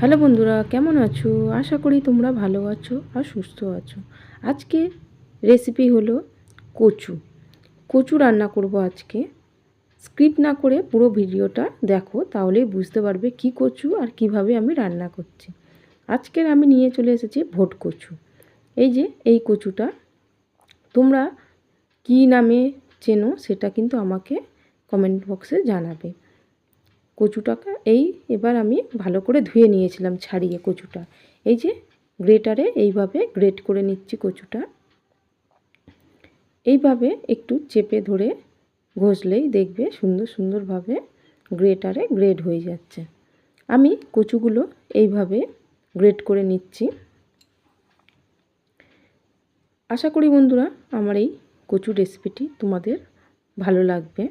Hello বন্ধুরা, কেমন আছো? আশা করি তোমরা ভালো আছো আর সুস্থ আছো। আজকে রেসিপি হলো কচু। কচু রান্না করব আজকে। স্ক্রিপ্ট না করে পুরো ভিডিওটা দেখো, তাহলেই বুঝতে পারবে কি কচু আর কীভাবে আমি রান্না করছি। আজকের আমি নিয়ে চলে এসেছি ভোট কচু। এই যে, এই কচুটা, তোমরা কি নামে চেনো সেটা কিন্তু আমাকে কমেন্ট বক্সে জানাবে। কচুটাকে এই এবার আমি ভালো করে ধুয়ে নিয়েছিলাম ছাড়িয়ে কচুটা। এই যে গ্রেটারে এইভাবে গ্রেট করে নিচ্ছি কচুটা। এইভাবে একটু চেপে ধরে ঘষলেই দেখবে সুন্দর সুন্দরভাবে গ্রেটারে গ্রেড হয়ে যাচ্ছে। আমি কচুগুলো এইভাবে গ্রেট করে নিচ্ছি। আশা করি বন্ধুরা আমার এই কচু রেসিপিটি তোমাদের ভালো লাগবে।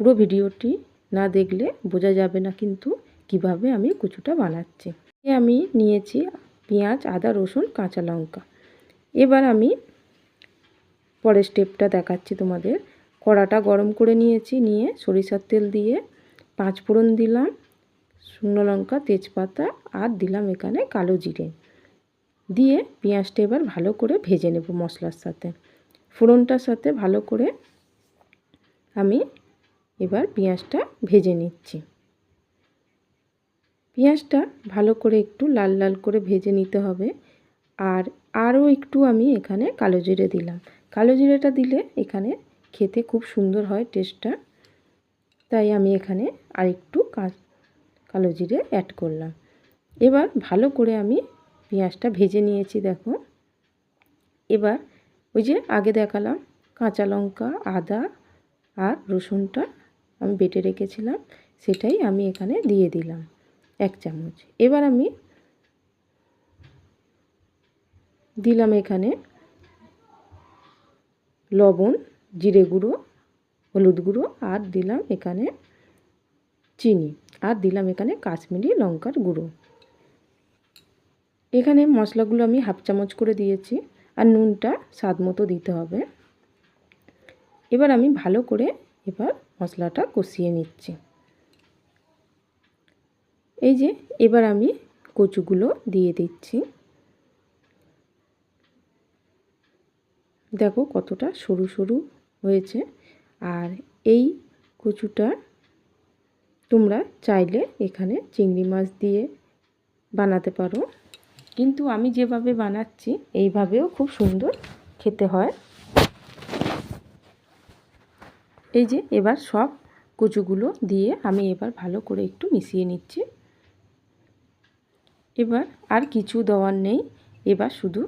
পুরো ভিডিওটি না দেখলে বোঝা যাবে না কিন্তু কীভাবে আমি কুচুটা বানাচ্ছি। আমি নিয়েছি পেঁয়াজ, আদা, রসুন, কাঁচা লঙ্কা। এবার আমি পরের স্টেপটা দেখাচ্ছি তোমাদের। কড়াটা গরম করে নিয়েছি, নিয়ে সরিষার তেল দিয়ে পাঁচ ফোড়ন দিলাম, শুকনো লঙ্কা, তেজপাতা আর দিলাম এখানে কালো জিরে। দিয়ে পেঁয়াজটা এবার ভালো করে ভেজে নেব মশলার সাথে। ফোড়নটার সাথে ভালো করে আমি এবার পেঁয়াজটা ভেজে নিচ্ছি। পেঁয়াজটা ভালো করে একটু লাল লাল করে ভেজে নিতে হবে। আর আরও একটু আমি এখানে কালো জিরে দিলাম। কালো জিরেটা দিলে এখানে খেতে খুব সুন্দর হয় টেস্টটা তাই আমি এখানে আর একটু কালো জিরে অ্যাড করলাম। এবার ভালো করে আমি পেঁয়াজটা ভেজে নিয়েছি, দেখো। এবার ওই যে আগে দেখালাম কাঁচা লঙ্কা, আদা আর রসুনটা আমি বেটে রেখেছিলাম, সেটাই আমি এখানে দিয়ে দিলাম এক চামচ। এবার আমি দিলাম এখানে লবণ, জিরে গুঁড়ো, হলুদ গুঁড়ো, আর দিলাম এখানে চিনি, আর দিলাম এখানে কাশ্মীরি লঙ্কার গুঁড়ো। এখানে মশলাগুলো আমি হাফ চামচ করে দিয়েছি, আর নুনটা স্বাদ মতো দিতে হবে। এবার আমি ভালো করে এবার মশলাটা কষিয়ে নিচ্ছি। এই যে, এবার আমি কচুগুলো দিয়ে দিচ্ছি। দেখো কতটা সরু সরু হয়েছে। আর এই কচুটা তোমরা চাইলে এখানে চিংড়ি মাছ দিয়ে বানাতে পারো। কিন্তু আমি যেভাবে বানাচ্ছি, এইভাবেও খুব সুন্দর খেতে হয়। এই যে এবার সব কচুগুলো দিয়ে আমি এবার ভালো করে একটু মিশিয়ে নিচ্ছি। এবার আর কিছু দেওয়ার নেই। এবার শুধু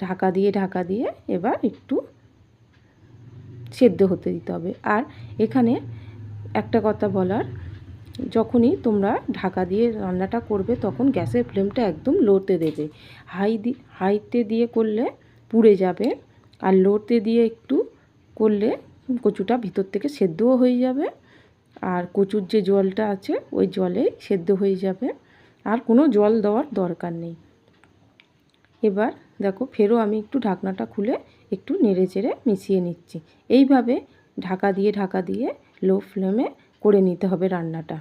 ঢাকা দিয়ে ঢাকা দিয়ে এবার একটু সেদ্ধ হতে দিতে হবে। আর এখানে একটা কথা বলার, যখনই তোমরা ঢাকা দিয়ে রান্নাটা করবে তখন গ্যাসের ফ্লেমটা একদম লোতে দেবে। হাই দি, হাইতে দিয়ে করলে পুড়ে যাবে। আর লোতে দিয়ে একটু করলে কচুটা ভিতর থেকে সেদ্ধও হয়ে যাবে। আর কচুর যে জলটা আছে, ওই জলেই সেদ্ধ হয়ে যাবে। আর কোনো জল দেওয়ার দরকার নেই। এবার দেখো ফেরও আমি একটু ঢাকনাটা খুলে একটু নেড়ে চেড়ে মিশিয়ে নিচ্ছি। এইভাবে ঢাকা দিয়ে ঢাকা দিয়ে লো ফ্লেমে করে নিতে হবে রান্নাটা।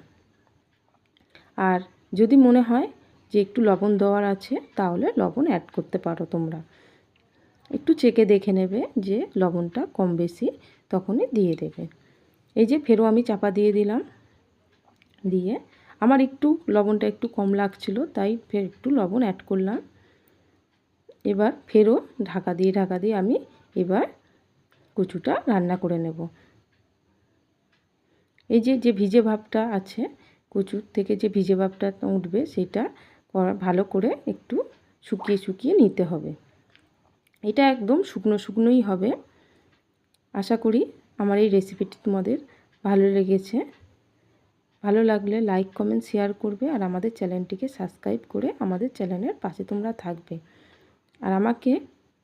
আর যদি মনে হয় যে একটু লবণ দেওয়ার আছে, তাহলে লবণ অ্যাড করতে পারো তোমরা। একটু চেকে দেখে নেবে যে লবণটা কম বেশি তখনই দিয়ে দেবে। এই যে ফেরও আমি চাপা দিয়ে দিলাম। দিয়ে আমার একটু লবণটা একটু কম লাগছিল, তাই ফের একটু লবণ অ্যাড করলাম। এবার ফেরও ঢাকা দিয়ে ঢাকা দিয়ে আমি এবার কচুটা রান্না করে নেব। এই যে যে ভিজে ভাবটা আছে, কচুর থেকে যে ভিজে ভাবটা উঠবে, সেটা ভালো করে একটু শুকিয়ে শুকিয়ে নিতে হবে। এটা একদম শুকনো শুকনোই হবে। আশা করি আমার এই রেসিপিটি তোমাদের ভালো লেগেছে। ভালো লাগলে লাইক কমেন্ট শেয়ার করবে আর আমাদের চ্যানেলটিকে সাবস্ক্রাইব করে আমাদের চ্যানেলের পাশে তোমরা থাকবে। আর আমাকে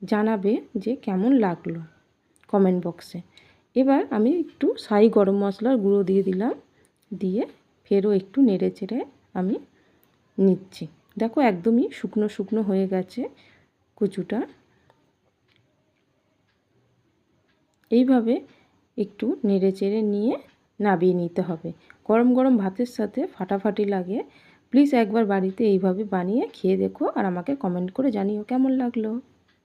জানাবে যে কেমন লাগল কমেন্ট বক্সে এবার আমি একটু সাই গরম মশলার গুঁড়ো দিয়ে দিলাম। দিয়ে ফেরও একটু নেড়ে চেড়ে আমি নিচ্ছি। দেখো একদমই শুকনো শুকনো হয়ে গেছে কচুটা। এইভাবে একটু নেড়ে চেড়ে নিয়ে নাবিয়ে নিতে হবে। গরম গরম ভাতের সাথে ফাটাফাটি লাগে। প্লিজ একবার বাড়িতে এইভাবে বানিয়ে খেয়ে দেখো আর আমাকে কমেন্ট করে জানিও কেমন লাগল।